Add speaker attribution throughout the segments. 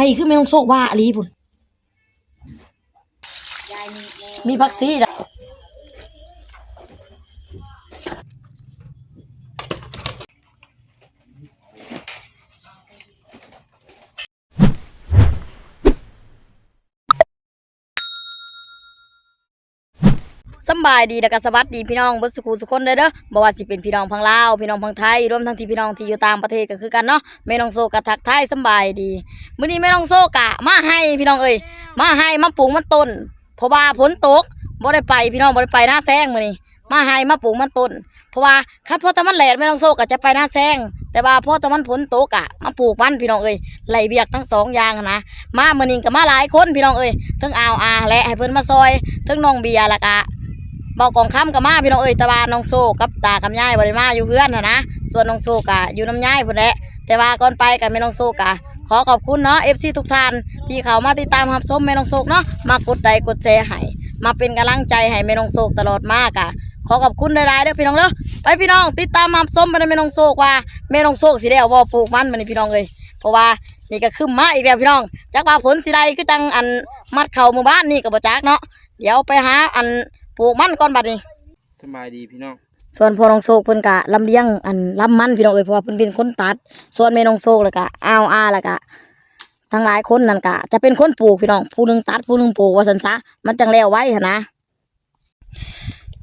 Speaker 1: ใครขึ้นไม่ต้องโชคว่าอลีพุ่น
Speaker 2: ยายมีแน่
Speaker 1: มีพักซีจ้ะสำ บายดีแล้วก็สวัสดีพี่น้องบิดสุขุสุขคนเด้อเด้อบ่ว่าสิเป็นพี่น้องพังลาวพี่น้องพังไทยรวมทั้งที่พี่น้องที่อยู่ต่างประเทศก็คือกันเนาะแม่น้องโซกะทักทายสบายดีมื้อนี้แม่น้องโซกะมาให้พี่น้องเอ้ยมาให้มาปลูกมันต้นเพราะว่าฝนตกบ่ได้ไปพี่น้องบ่ได้ไปหน้าแซงมื้อนี้มาให้มาปลูกมันต้น เพราะว่าคัดพอตะมันแหลดแม่น้องโซกะจะไปหน้าแซงแต่ว่าพอตะมันฝนตกอะมาปลูกมันพี่น้องเอ้ยไหลเบียกทั้งสองอย่างนะมามื้อนี้ก็มาหลายคนพี่น้องเอ้ยทั้งอาวอาและให้เพิ่นมาซอยทั้งน้องเบียร์ล้วก็ บอกกองค้ำกับมาพี่น้องเอ้ยตะวาน้องโซกับตากับยายบริมาอยู่เพื่อนนะนะส่วนน้องโซกะอยู่น้ำยายพุ่นแหละแต่ว่าก่อนไปกับแม่น้องโซกะขอขอบคุณเนาะเอฟซีทุกท่านที่เขามาติดตามรับชมแม่น้องโซกเนาะมากดไลค์กดแชร์ให้มาเป็นกำลังใจให้แม่น้องโซกตลอดมากอะขอขอบคุณหลายๆเด้อพี่น้องเด้อไปพี่น้องติดตามรับชมไปในแม่น้องโซกว่าแม่น้องโซกสิได้เอาบ่ปลูกมันมาในพี่น้องเอ้ยเพราะว่านี่ก็ขึ้นมาอีกแล้วพี่น้องจักว่าผลสิได้คือจังอันมัดเข่าหมู่บ้านนี่ก็บ่จักเนาะเดี๋ยวไปหาอัน ปลูกมันก่อนบัดนี้
Speaker 3: สบายดีพี่น้อง
Speaker 1: ส่วนพ่อน้องโศกเพิ่นกะลำเลี้ยงอันลำมันพี่น้องเอ้ยเพราะว่าเพิ่นเป็นคนตัด ส่วนแม่น้องโศกแล้วก็อ้าวอาแล้วก็ทั้งหลายคนนั่นกะ จะเป็นคนปลูกพี่น้องผู้หนึงตัดผู้หนึงปลูกว่าซั่นซะมันจังแล้วไว้หั่นนะ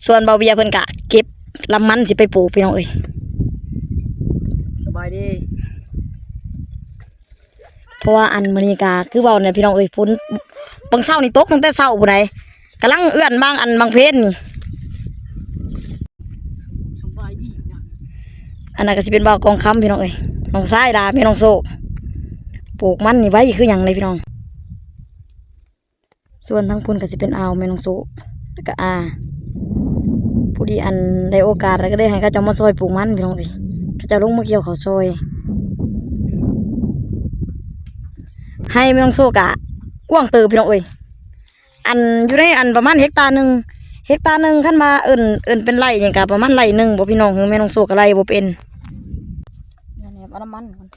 Speaker 1: ส่วนเบาเบียเพิ่นกะ เก็บลำมันสิไปปลูกพี่น้องเอ้ยสบายดีเพราะว่าอันมื้อนี้กะคือเว้าเนี่ยพี่น้องเอ้ยพุ่นบางเช้านี่ตกตั้งแต่เช้าผู้ใด กำลังเอื้อนบางอันบางเพศนี่อันนั้นก็สิเป็นบ่าวกองคำพี่น้องเอ้ยน้องซ้ายดาแม่น้องโซกปลูกมันนี่ไว้คืออย่างเลยพี่น้อง ส่วนทั้งพุ่นก็สิเป็นอาวแม่น้องโซกแล้วก็อาผู้ดีอันได้โอกาสแล้วก็ได้ให้เขาเจ้ามาซอยปลูกมันพี่น้องเอ้ยเขาเจะลงมาเกี่ยวเขาซอย ให้แม่น้องโซกะกว้างเติบพี่น้องเอ้ย อันอยู่ในอันประมาณเฮกตาร์หนึ่งเฮกตาร์หนึ่งขั้นมาเอิ่นเอิ่นเป็นไรอย่างกะประมาณไรหนึ่งบ่พี่น้องคือแม่น้องโซกะไรบ่เป็นเนี่ยเนี่ยเอาน้ำมันก่อน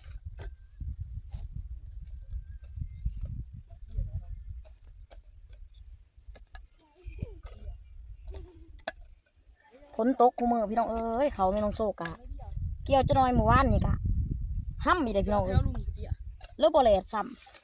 Speaker 1: ฝนตกคูมือพี่น้องเอ้ยเขาไม่น้องโซกะเกี่ยวจะน้อยเมื่อวานนี่กะห้ำมีแต่พี่น้องเอ้ยเลือบอเลดซ้
Speaker 2: ย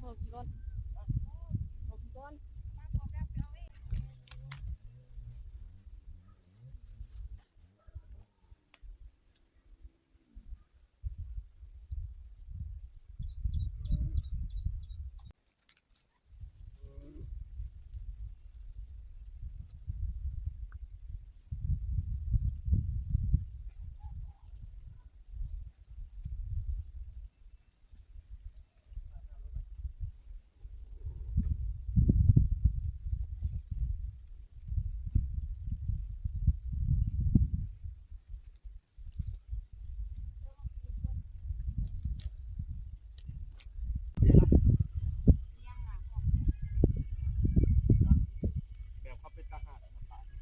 Speaker 2: วถอดกี่ก้อน
Speaker 3: แบบเขาเป็นทหารนะ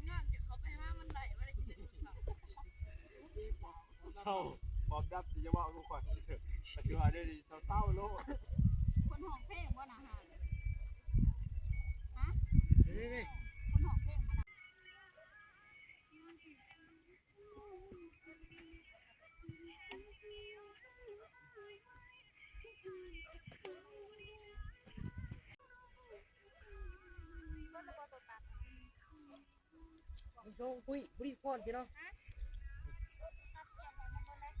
Speaker 3: ป่า
Speaker 2: น้ำจะเขาไปห้ามันไหลไม่ได้กินเสา
Speaker 3: เศร้าบอบดับจะว่าลูกขวัญเถอะปัจจุบันได้ดีเศร้าๆโลก
Speaker 2: คนห้องเพลงบ่นะฮะ
Speaker 3: นี่นี่
Speaker 2: คนห้องเพลงบ่นะ
Speaker 4: มันโชว์ปุ้ยปุ้ยพ่อนสิเนาะ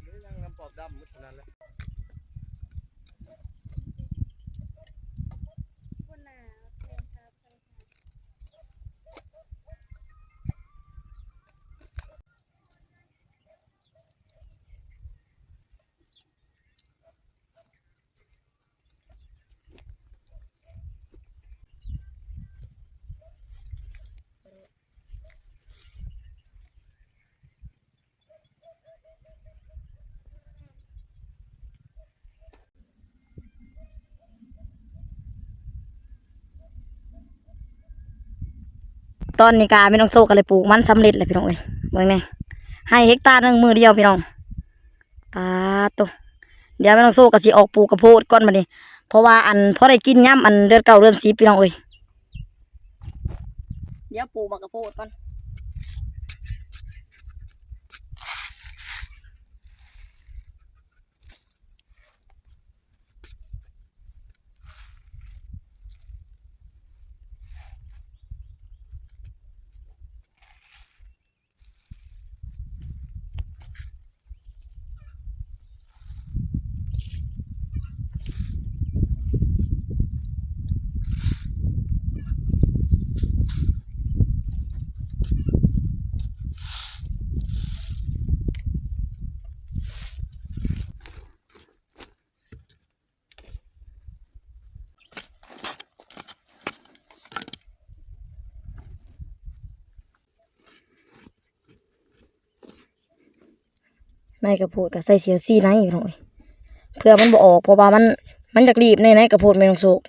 Speaker 3: นี่ยังน้ำปอบดำมุดนั้นแหละ
Speaker 1: ตอนนี้กาไม่ต้องโซกันเลยปลูกมันสำเร็จเลยพี่น้องเอ้ยเมืองนี่ให้เฮกตาร์หนึ่งมือเดียวพี่น้องปาตุเดี๋ยวไม่ต้องโซก็สิออกปลูกกระโพดก้อนมาดิเพราะว่าอันพอได้กินย่ำอันเดือนเก่าเดือนสีพี่น้องเอ้ยเดี๋ยวปลูกบักกระโพดก่อน กระโพดกับใส่เสียวซี่ไนพี่น้องเอ้ยเพื่อมันบ่ออกเพราะว่ามันมันอยากรีบในในกระโพดไม่ต้องโศก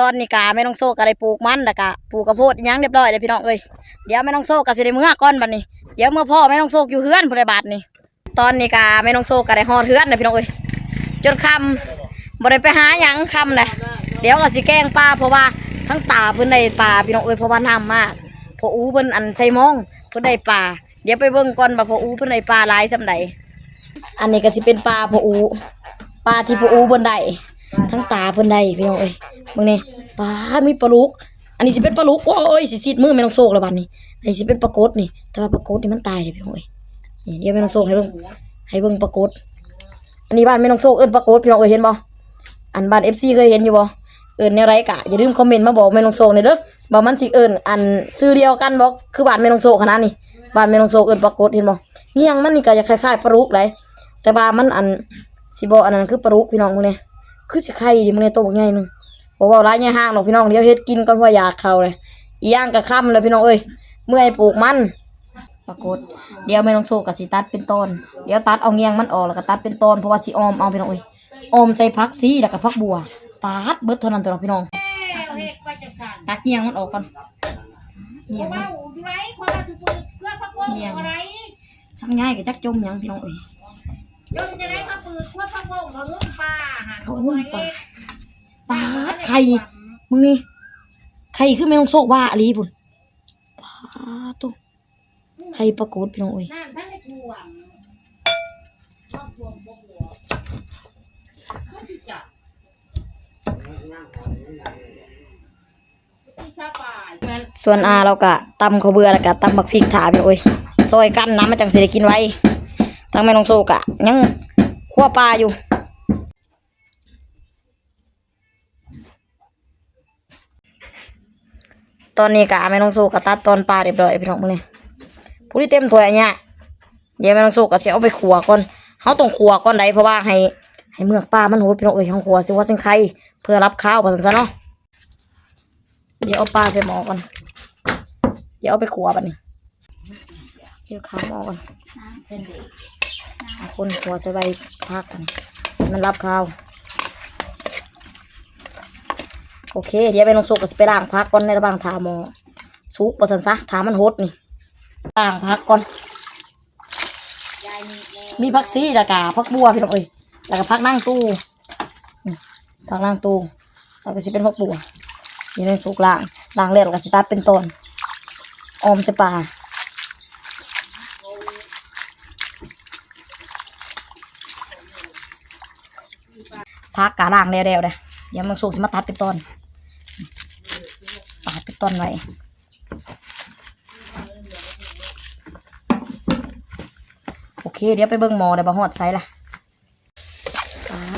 Speaker 1: ตอนนี้กาไม่ต้องโซกก็ได้ปลูกมันแล้วก็ปลูกกระโพดยังเรียบร้อยเลยพี่น้องเอ้ยเดี๋ยวไม่ต้องโซกก็สิได้เมื่อก่อนบัดนี้เดี๋ยวเมื่อพ่อไม่ต้องโซกอยู่เฮือนผู้ใดบาทนี่ตอนนี้กาไม่ต้องโซกก็ได้ฮอดเฮือนเลยพี่น้องเอ้ยจนคำบ่ได้ไปหาหยังคำเลยเดี๋ยวก็สิแกล้งปลาเพราะว่าทั้งตาเพิ่นได้ปลาพี่น้องเอ้ยเพราะว่าน้ำมากพออูเพิ่นอันใส่มองเพิ่นได้ปลาเดี๋ยวไปเบิ่งก่อนว่าพออูเพิ่นได้ปลาหลายส่ำใดอันนี้ก็สิเป็นปลาพออู้ปลาที่พออูเพิ่นได้ ทั้งตาเพิ่นได้พี่น้องเอ้ยเบิ่งนี่ปลามีปลาลูก อันนี้สิเป็นปลาลูกโอ้ยสิซีดมือไม่ต้องโซกแล้วบัดนี้อันนี้สิเป็นปลากดนี่ แต่ว่าปลากดนี่มันตายเลยพี่น้องเอ้ยนี่เดี๋ยวไม่ต้องโซกให้เบิ่งให้เบิ่งปลากด อันนี้บ้านไม่ต้องโซกเอิ้นปลากดพี่น้องเอ้ยเห็นบ่อันบ้าน FC เคยเห็นอยู่บ่เอิ้นแนไรกะอย่าลืมคอมเมนต์มาบอกแม่นองโซกหน่อยเด้อว่มันสิเอิ้นอันชื่อเดียวกันบ่คือบ้านแม่นองโซกขนาดนี้บ้านแม่นองโซกเอิ้นปรากฏเห็นบ่เงี้ยงมันนี่ก็จะคล้ายๆปลารุกเลยแต่ว่ามันอันสิบ่อันนั้นคือปลารุกพี่น้องมื้อนี้ คือสิไข่ดิมื้อนี้โตบักใหญ่หนึงบ่เว้าหลายใหญ่ห้างหรอกพี่น้องเดี๋ยวเฮ็ดกินก่อนเพราะอยากเข้าเลยอีย่างก็ค่ำเลยพี่น้องเอ้ยเมื่อยปลูกมันปรากฏเดี๋ยวแม่น้องโซกับสิตัดเป็นตอนเดี๋ยวตัดเอาเงียงมันออกแล้วก็ตัดเป็นตอนเพราะว่าสิออมเอาพี่น้องเอ้ยออมใส่ผักซีแล้วก็ผักบัวปาดเบิดเท่านั้นตัวเนาะพี่น้องตัดเงียงมันออกก่อนเงียงมัน
Speaker 2: ว่ายังไร
Speaker 1: ทำง่ายกับจักจมยังพี่น้องเอ้ย
Speaker 2: ยมจะได้ วงเขางุ้มปลาหา
Speaker 1: เขาหุ้มปลาปาไข่มึงนี่ไข่คือแม่น้องโซว่าอหลีพุ่นปลาตุ๊ไข่ปรากฏพี่น้องเอ้ย
Speaker 2: น้ำท่านได้ท่วมต้องท่วมบ่หัวเขาสิจับที่ซาปาย
Speaker 1: ส่วนอาเราก็ตำข้าวเบื่อแล้วก็ตำบักพริกถาพี่น้องเอ้ยซอยกันน้ำมาจังสิได้กินไว้ทางแม่น้องโซกะยัง คั่วปลาอยู่ตอนนี้กะแม่น้องโซกะตัดตอนปลาเรียบร้อยพี่น้องมื้อนี้ผู้ที่เต็มถ้วยเนี้ยเดี๋ยวแม่น้องโซกะสิเอาไปขัวก่อนเฮาต้องขัวก่อนใดเพราะว่าให้ให้เมือกปลามันโหดพี่น้องเอ้ยเฮาขัวสิว่าสิงไข่เพื่อรับข้าวว่าซั่นซะเนาะเดี๋ยวเอาปลาใส่หม้อก่อนเดี๋ยวเอาไปขัวบัดนี้เดี๋ยวข้าวหม้อก่อน คนขัวใส่ใบพักกัน มันรับข้าว โอเค เดี๋ยวไปลงสุกก็สิไปล้างพักก่อนในระหว่างทาหมอสุกบ่สันซะทามันหดนี่ล้างพักก่อน มีผักซีแล้วก็ผักบัวพี่น้องเอ้ยแล้วก็ผักนั่งตู้นี่ผักนั่งตู้แล้วก็สิเป็นผักบัวนี่ในสุกล้างล้างแล้วก็สิตัดเป็นตอนออมใส่ปลา พักกะล้างแล้วๆเด้อเดี๋ยวมันสุกสิมาตัดเป็นตอนปาดเป็นต้นไว้โอเค เดี๋ยวไปเบิ่งหมอเดี๋ยวบาหอดไซส์ละ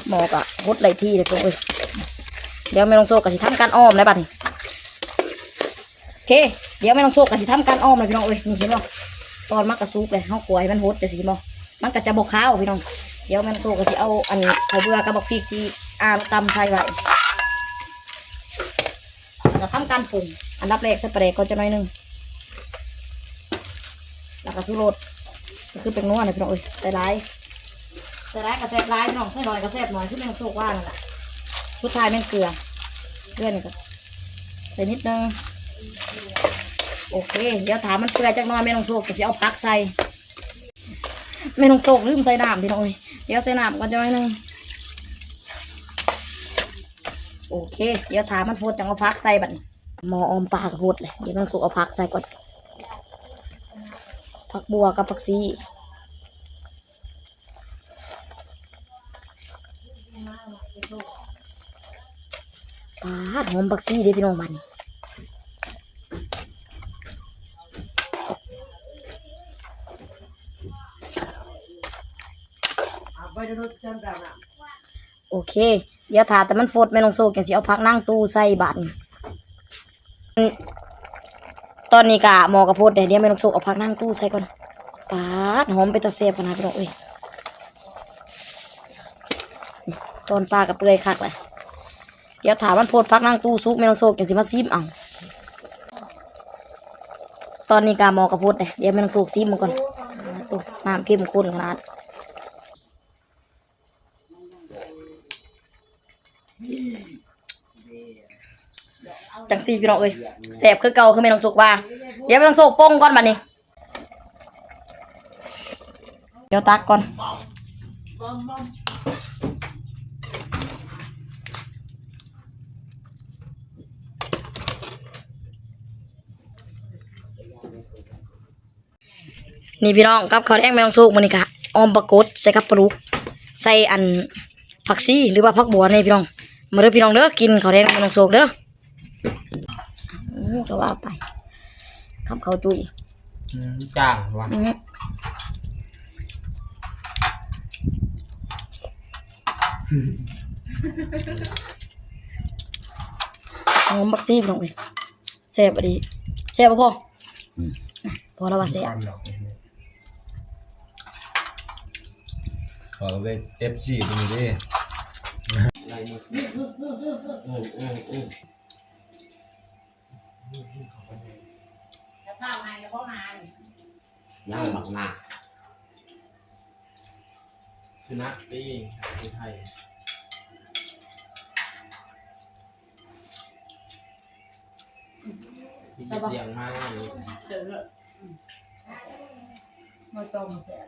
Speaker 1: หมอกะหดไหลที่เลยตัวเอ้ยเดี๋ยวไม่ลงโซกะสิทำการอ้อมเลยบัดนี้โอเค เดี๋ยวไม่ลงโซกะสิทำการอ้อมเลยพี่น้องเอ้ยนี่เห็นบ่ตอนมักกะซุกเลยเฮากลัวให้มันหดจะสิบ่มันก็จะบกข้าวพี่น้อง ดี๋ยวแม่ลงโซกะสิเอาอันข้าวเบื่อกับบักพริกที่อาราตำใส่ไว้เราทำการปรุง อันดับแรกใส่ปลาแดกก่อนจะหน่อยหนึงแล้วก็สูรสก็คือเป็นนัวนะพี่น้องเอ้ยใส่ร้ายใส่ร้ายกับแซ่บร้ายพี่น้องใส่น้อยกับแซ่บน้อยที่แม่งโชคว่านั่นแหละสุดท้ายแม่งเกลือเกลือนี่ก็ใส่นิดนึงโอเค เดี๋ยวถามมันเปื่อยจักน่อยแม่นงโชคก็สิเอาพักใส่แม่น้องโชคลืมใส่น้ำพี่น้องเอ้ย เดี๋ยวใส่น้ำก่อนจะหน่อยหนึ่งโอเค เดี๋ยวถามมันโพดจังเอาพักใส่บัดหมออมปากระโพดเลยเดี๋ยวมันสุกเอาพักใส่ก่อนผักบัวกับผักซีปาดหอมผักซีเด้พี่น้องมัน โอเค เดี๋ยวถาแต่มันฟดแม่ลงโซ่แกสิเอาพักนั่งตู้ใส่บัตรตอนนี้กะหมอกระโพดเดี๋ยวแม่ลงโซ่เอาพักนั่งตู้ใส่ก่อนปาดหอมไปตะเสียบกันนะพี่น้องเอ้ยตอนปลากับเปื่อยคักเลยเดี๋ยวถามมันโพดพักนั่งตู้ซุกแม่ลงโซ่แกสิมาซีมเอาตอนนี้กะหมอกระโพดเดี๋ยวแม่ลงโซ่ซีมมันก่อนตัวน้ำเข้มข้นขนาด จังสี่พี่น้องเอ้ยแสบคือเก่าคือไม่ต้องสุกว่า เดี๋ยวไม่ต้องสุกป้งก่อนบัดนี้ เดี๋ยวตักก่อนนี่พี่น้องกับข้าวแดงแมงสุกมันนี่กะออมปลากดใส่กับปลาลูกใส่อันผักซีหรือว่าผักบัวนี่พี่น้อง มาเด้อพี่น้องเด้อกินข้าวแดงแมงสุกเด้ออืมก็ว่าไปคำเขาจุย
Speaker 3: อืมจ้างวะ
Speaker 1: อืมหอมบักซี่พี่น้องเอ้ยแซ่บอะดีแซ่บบ่พ่ออน่ะพอแล้วว่าแซ่บ
Speaker 4: ขอไปเอฟซีตรงนี้ ดิ
Speaker 3: อะไรมืออืมอืมอืม
Speaker 1: จะข้าวให้แล้วพ่อหาน
Speaker 3: ย่างหมักหนักสุนัขปีที่ไทยที่เลี้ยงมาเลย
Speaker 1: ไม่ต้องแซ่บ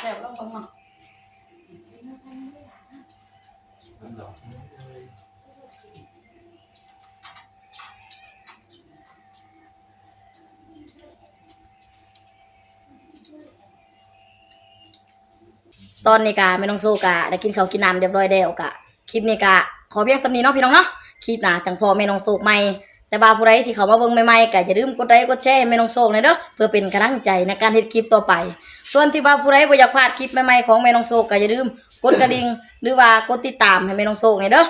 Speaker 1: แซ่บแล้วก็มา
Speaker 3: มันดอก
Speaker 1: ตอนนี้กะไม่ต้องสู้กะได้กินข้าวกินน้ำเรียบร้อยแล้วกะคลิปนี้กะขอเพียงสำนีเนาะพี่น้องเนาะคลิปหนาจังพอแม่น้องโศกใหม่แต่ว่าผู้ใดที่เขามาเบิ่งใหม่ๆก็อย่าลืมกดไลค์กดแชร์ให้แม่น้องโศกหน่อยเด้อเพื่อเป็นกำลังใจในการเฮ็ดคลิปต่อไป ส่วนที่ว่าผู้ใดบ่อยากพลาดคลิปใหม่ๆของแม่น้องโศกก็อย่าลืม กดกระดิ่งหรือว่ากดติดตามให้แม่น้องโศกหน่ยเด้อ